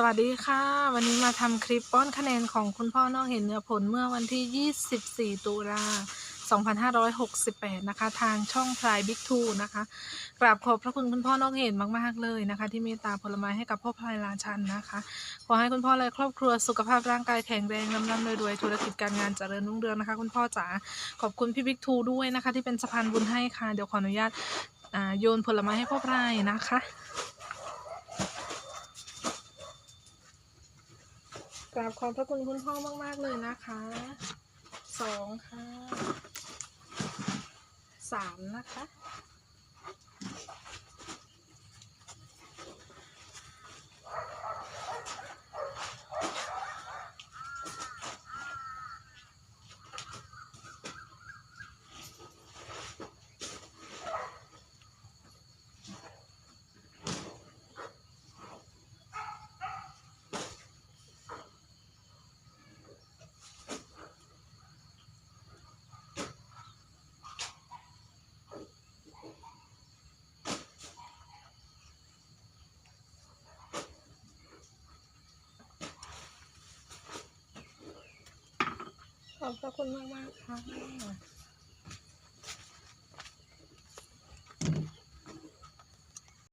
สวัสดีค่ะ วันนี้มาทำคลิปป้อนคะแนนของคุณพ่อนอกเห็นเนื้อผลเมื่อวันที่ 24 ตุลา 2568 นะคะ ทางช่องพลายบิ๊กทูนะคะกราบขอบพระคุณคุณพ่อนอกเห็นมาก ๆ เลยนะคะ ที่เมตตาผลไม้ให้กับพ่อพลายราชันนะคะ ขอให้คุณพ่อและครอบครัวสุขภาพร่างกายแข็งแรงร่ำรำรวยๆธุรกิจการงานเจริญรุ่งเรืองนะคะ คุณพ่อจ๋าขอบคุณพี่บิ๊กทูด้วยนะคะ ที่เป็นสะพานบุญให้ค่ะเดี๋ยวขออนุญาตโยนผลไม้ให้พ่อพลายนะคะ ราบขอบพระคุณคุณพ่อมาก ๆ เลยนะคะสองค่ะสามนะคะ ขอบพระคุณมากมากค่ะ